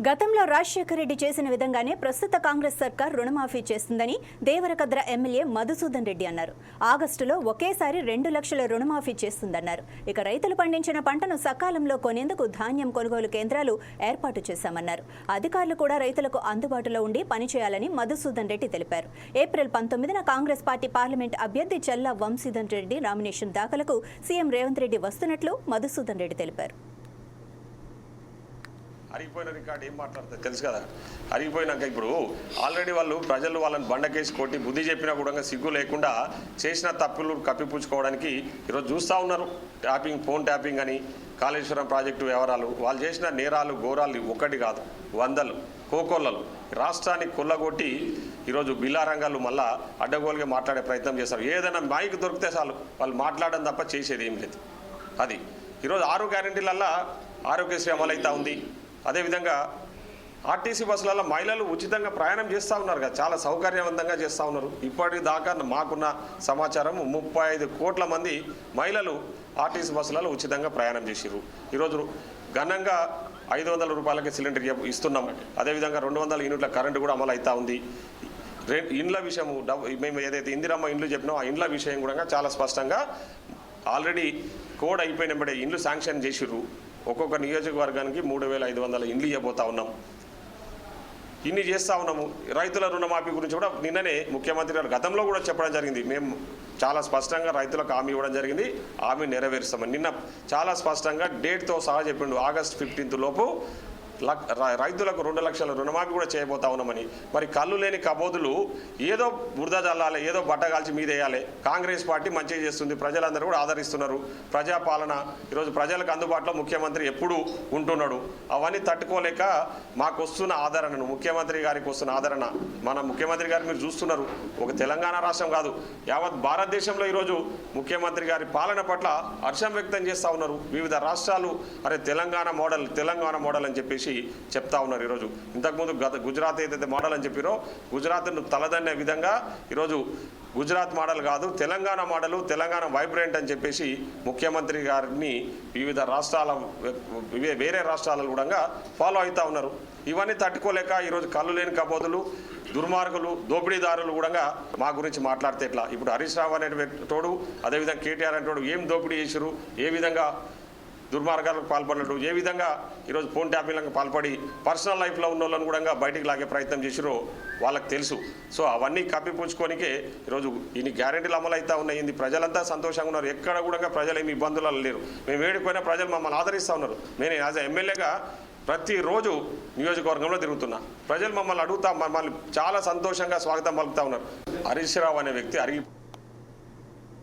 గతంలో రాజశేఖర రెడ్డి చేసిన విధంగానే ప్రస్తుత కాంగ్రెస్ సర్కార్ రుణమాఫీ చేస్తుందని దేవరకద్ర ఎమ్మెల్యే మధుసూదన్ రెడ్డి అన్నారు. ఆగస్టులో ఒకేసారి రెండు లక్షల రుణమాఫీ చేస్తుందన్నారు. ఇక రైతులు పండించిన పంటను సకాలంలో కొనేందుకు ధాన్యం కొనుగోలు కేంద్రాలు ఏర్పాటు చేశామన్నారు. అధికారులు కూడా రైతులకు అందుబాటులో ఉండి పనిచేయాలని మధుసూదన్ రెడ్డి తెలిపారు. ఏప్రిల్ పంతొమ్మిదిన కాంగ్రెస్ పార్టీ పార్లమెంట్ అభ్యర్థి చల్లా వంశీధన్ రెడ్డి నామినేషన్ దాఖలకు సీఎం రేవంత్ రెడ్డి వస్తున్నట్లు మధుసూదన్ రెడ్డి తెలిపారు. అరిగిపోయిన రికార్డు ఏం మాట్లాడతారు? తెలుసు కదా? అరిగిపోయినాక ఇప్పుడు ఆల్రెడీ వాళ్ళు ప్రజలు వాళ్ళని బండకేసి కొట్టి బుద్ధి చెప్పినా కూడా సిగ్గు లేకుండా చేసిన తప్పులు కప్పిపుచ్చుకోవడానికి ఈరోజు చూస్తూ ఉన్నారు. ట్యాపింగ్ ఫోన్ ట్యాపింగ్ అని కాళేశ్వరం ప్రాజెక్టు వ్యవహారాలు. వాళ్ళు చేసిన నేరాలు ఘోరాలు ఒకటి కాదు. వందలు కోకొల్లలు. రాష్ట్రాన్ని కొల్లగొట్టి ఈరోజు బిల్లారంగాలు మళ్ళా అడ్డగోలుగా మాట్లాడే ప్రయత్నం చేస్తారు. ఏదైనా మైక్ దొరికితే చాలు. వాళ్ళు మాట్లాడడం తప్ప చేసేది ఏం లేదు. అది. ఈరోజు ఆరు గ్యారంటీలల్లా ఆరోగ్యశ్రీ అమలవుతా ఉంది. అదేవిధంగా ఆర్టీసీ బస్సులలో మహిళలు ఉచితంగా ప్రయాణం చేస్తూ ఉన్నారు కదా చాలా సౌకర్యవంతంగా చేస్తూ ఉన్నారు. ఇప్పటిదాకా మాకున్న సమాచారం ముప్పై ఐదు కోట్ల మంది మహిళలు ఆర్టీసీ బస్సులలో ఉచితంగా ప్రయాణం చేసిర్రు. ఈరోజు ఘనంగా ఐదు వందల రూపాయలకి సిలిండర్ ఇస్తున్నాం. అదేవిధంగా రెండు వందల యూనిట్ల కరెంటు కూడా అమలు అవుతూ ఉంది. రే ఇండ్ల విషయము డబ్ మేము ఏదైతే ఇందిరమ్మ ఇండ్లు చెప్పినామో ఆ ఇండ్ల విషయం కూడా చాలా స్పష్టంగా ఆల్రెడీ కోడ్ అయిపోయినప్పుడే ఇండ్లు శాంక్షన్ చేసిర్రు. ఒక్కొక్క నియోజకవర్గానికి మూడు వేల ఐదు వందల ఇండ్లు ఇవ్వబోతా ఉన్నాం. ఇన్ని చేస్తా ఉన్నాము. రైతుల రుణమాఫీ గురించి కూడా నిన్ననే ముఖ్యమంత్రి గారు గతంలో కూడా చెప్పడం జరిగింది. మేము చాలా స్పష్టంగా రైతులకు హామీ ఇవ్వడం జరిగింది. హామీ నెరవేరుస్తామని నిన్న చాలా స్పష్టంగా డేట్తో సహా చెప్పిండు. ఆగస్ట్ ఫిఫ్టీన్త్ లోపు రైతులకు రెండు లక్షల రుణమాఫీ కూడా చేయబోతా ఉన్నామని. మరి కళ్ళు లేని కబోదులు ఏదో బురద చల్లాలి ఏదో బట్టగాల్చి కాల్చి మీదేయాలి. కాంగ్రెస్ పార్టీ మంచిగా చేస్తుంది ప్రజలందరూ కూడా ఆదరిస్తున్నారు. ప్రజాపాలన ఈరోజు ప్రజలకు అందుబాటులో ముఖ్యమంత్రి ఎప్పుడు ఉంటున్నాడు. అవన్నీ తట్టుకోలేక మాకు వస్తున్న ఆదరణను ముఖ్యమంత్రి గారికి వస్తున్న ఆదరణ మన ముఖ్యమంత్రి గారు మీరు చూస్తున్నారు. ఒక తెలంగాణ రాష్ట్రం కాదు యావత్ భారతదేశంలో ఈరోజు ముఖ్యమంత్రి గారి పాలన పట్ల హర్షం వ్యక్తం చేస్తూ ఉన్నారు. వివిధ రాష్ట్రాలు అరే తెలంగాణ మోడల్ తెలంగాణ మోడల్ అని చెప్పేసి చెప్తా ఉన్నారు ఈరోజు. ఇంతకుముందు గత గుజరాత్ ఏదైతే మోడల్ అని చెప్పిరో గుజరాత్ను తలదన్నే విధంగా ఈరోజు గుజరాత్ మోడల్ కాదు తెలంగాణ మోడలు తెలంగాణ వైబ్రెంట్ అని చెప్పేసి ముఖ్యమంత్రి గారిని వివిధ రాష్ట్రాల వేరే రాష్ట్రాలలో కూడా ఫాలో అవుతూ ఉన్నారు. ఇవన్నీ తట్టుకోలేక ఈరోజు కళ్ళు లేని కబోదులు దుర్మార్గులు దోపిడీదారులు కూడా మా గురించి మాట్లాడితే ఎట్లా? ఇప్పుడు హరీష్ రావు అనే తోడు అదేవిధంగా కేటీఆర్ అనేటోడు ఏం దోపిడీ చేసిరు ఏ విధంగా దుర్మార్గాలకు పాల్పడినట్టు ఏ విధంగా ఈరోజు ఫోన్ ట్యాపింగ్లకు పాల్పడి పర్సనల్ లైఫ్లో ఉన్న వాళ్ళని కూడా బయటికి లాగే ప్రయత్నం చేసిరో వాళ్ళకి తెలుసు. సో అవన్నీ కప్పిపుచ్చుకోనికే ఈరోజు ఇన్ని గ్యారెంటీలు అమలు ఉన్నాయి. ఇది ప్రజలంతా సంతోషంగా ఉన్నారు. ఎక్కడ కూడా ప్రజలు ఏమి ఇబ్బందులు లేరు. మేము వేడిపోయినా ప్రజలు మమ్మల్ని ఆదరిస్తూ ఉన్నారు. నేను యాజ్ ఎమ్మెల్యేగా ప్రతిరోజు నియోజకవర్గంలో తిరుగుతున్నా. ప్రజలు మమ్మల్ని అడుగుతా మమ్మల్ని చాలా సంతోషంగా స్వాగతం పలుకుతా ఉన్నారు. హరీష్ రావు అనే వ్యక్తి అరిగి